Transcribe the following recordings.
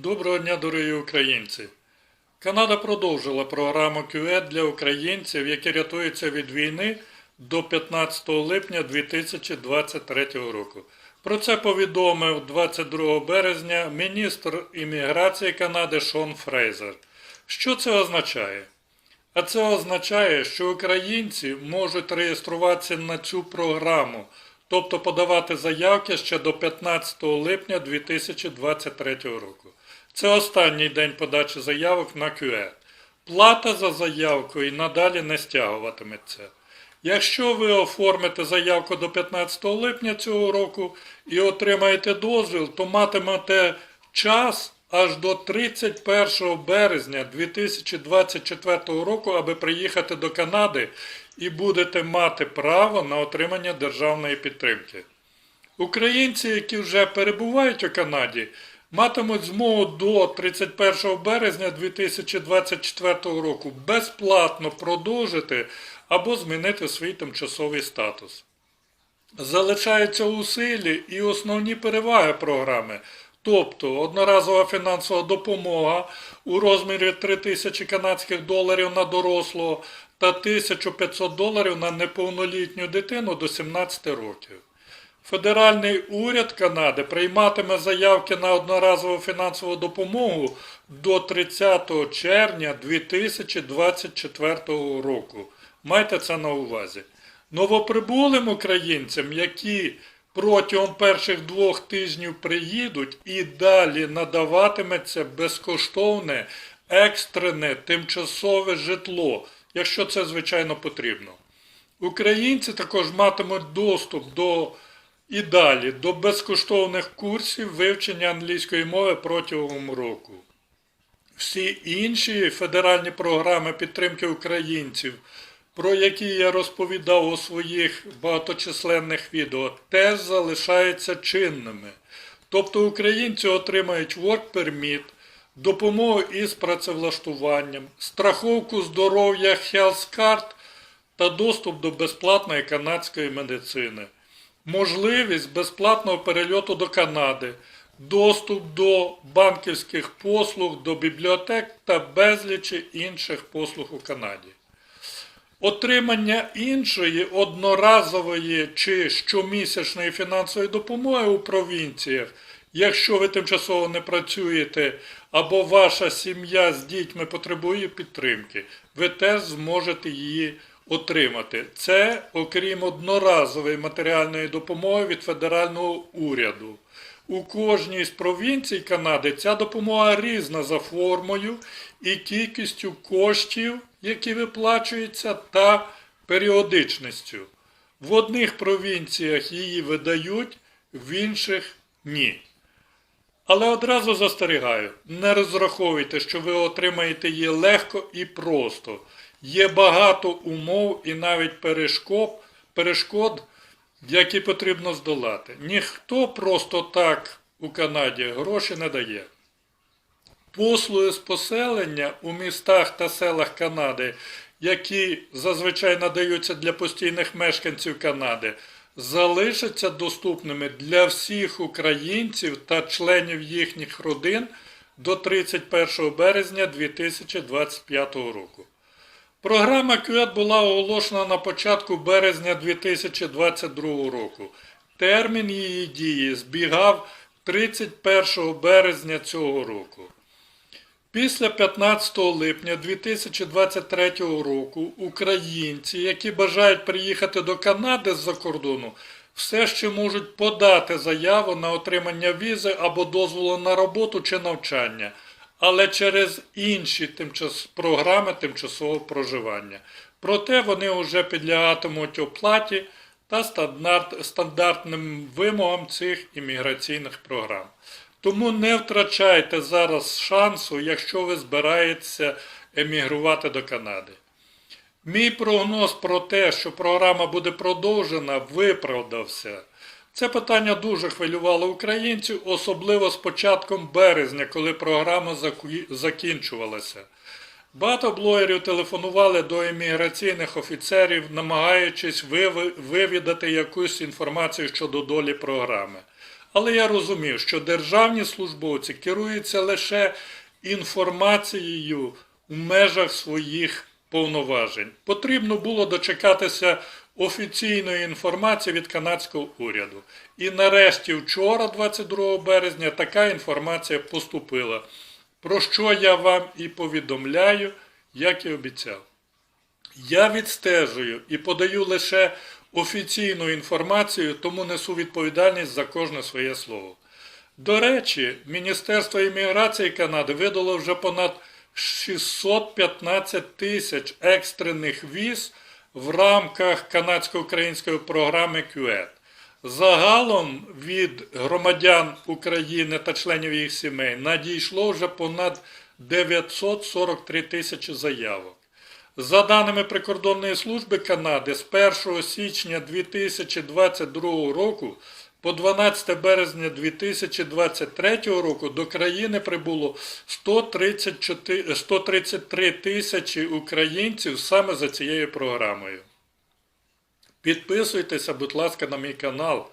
Доброго дня, дорогі українці! Канада продовжила програму QE для українців, які рятуються від війни до 15 липня 2023 року. Про це повідомив 22 березня міністр імміграції Канади Шон Фрейзер. Що це означає? А це означає, що українці можуть реєструватися на цю програму, тобто подавати заявки ще до 15 липня 2023 року. Це останній день подачі заявок на QE. Плата за заявку і надалі не стягуватиметься. Якщо ви оформите заявку до 15 липня цього року і отримаєте дозвіл, то матимете час аж до 31 березня 2024 року, аби приїхати до Канади і будете мати право на отримання державної підтримки. Українці, які вже перебувають у Канаді, матимуть змогу до 31 березня 2024 року безплатно продовжити або змінити свій тимчасовий статус. Залишаються у силі і основні переваги програми, тобто одноразова фінансова допомога у розмірі 3000 канадських доларів на дорослого та 1500 доларів на неповнолітню дитину до 17 років. Федеральний уряд Канади прийматиме заявки на одноразову фінансову допомогу до 30 червня 2024 року. Майте це на увазі. Новоприбулим українцям, які протягом перших двох тижнів приїдуть і далі надаватиметься безкоштовне екстрене тимчасове житло, якщо це звичайно потрібно. Українці також матимуть доступ до і далі до безкоштовних курсів вивчення англійської мови протягом року. Всі інші федеральні програми підтримки українців, про які я розповідав у своїх багаточисленних відео, теж залишаються чинними. Тобто українці отримають work permit, допомогу із працевлаштуванням, страховку здоров'я Health Card та доступ до безплатної канадської медицини можливість безплатного перельоту до Канади, доступ до банківських послуг, до бібліотек та безлічі інших послуг у Канаді. Отримання іншої одноразової чи щомісячної фінансової допомоги у провінціях, якщо ви тимчасово не працюєте або ваша сім'я з дітьми потребує підтримки, ви теж зможете її отримати. Це окрім одноразової матеріальної допомоги від федерального уряду. У кожній з провінцій Канади ця допомога різна за формою і кількістю коштів, які виплачуються, та періодичністю. В одних провінціях її видають, в інших ні. Але одразу застерігаю, не розраховуйте, що ви отримаєте її легко і просто. Є багато умов і навіть перешкод, перешкод, які потрібно здолати. Ніхто просто так у Канаді гроші не дає. Послуги з поселення у містах та селах Канади, які зазвичай надаються для постійних мешканців Канади, залишаться доступними для всіх українців та членів їхніх родин до 31 березня 2025 року. Програма QED була оголошена на початку березня 2022 року. Термін її дії збігав 31 березня цього року. Після 15 липня 2023 року українці, які бажають приїхати до Канади з-за кордону, все ще можуть подати заяву на отримання візи або дозволу на роботу чи навчання, але через інші тимчас... програми тимчасового проживання. Проте вони вже підлягатимуть оплаті та стандарт... стандартним вимогам цих імміграційних програм. Тому не втрачайте зараз шансу, якщо ви збираєтеся емігрувати до Канади. Мій прогноз про те, що програма буде продовжена, виправдався. Це питання дуже хвилювало українців, особливо з початком березня, коли програма закінчувалася. Багато блогерів телефонували до імміграційних офіцерів, намагаючись вивідати якусь інформацію щодо долі програми. Але я розумів, що державні службовці керуються лише інформацією в межах своїх повноважень. Потрібно було дочекатися офіційної інформації від канадського уряду. І нарешті вчора, 22 березня, така інформація поступила, про що я вам і повідомляю, як і обіцяв. Я відстежую і подаю лише офіційну інформацію, тому несу відповідальність за кожне своє слово. До речі, Міністерство імміграції Канади видало вже понад 615 тисяч екстрених віз в рамках канадсько-української програми QED. Загалом від громадян України та членів їх сімей надійшло вже понад 943 тисячі заявок. За даними Прикордонної служби Канади, з 1 січня 2022 року по 12 березня 2023 року до країни прибуло 134 133 тисячі українців саме за цією програмою. Підписуйтеся, будь ласка, на мій канал,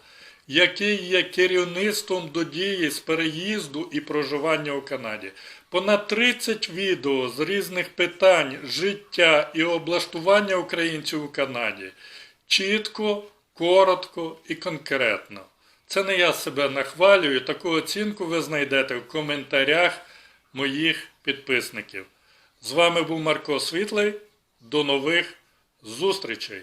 який є керівництвом до дії з переїзду і проживання у Канаді. Понад 30 відео з різних питань життя і облаштування українців у Канаді. Чітко, коротко і конкретно. Це не я себе нахвалюю, таку оцінку ви знайдете в коментарях моїх підписників. З вами був Марко Світлий. До нових зустрічей!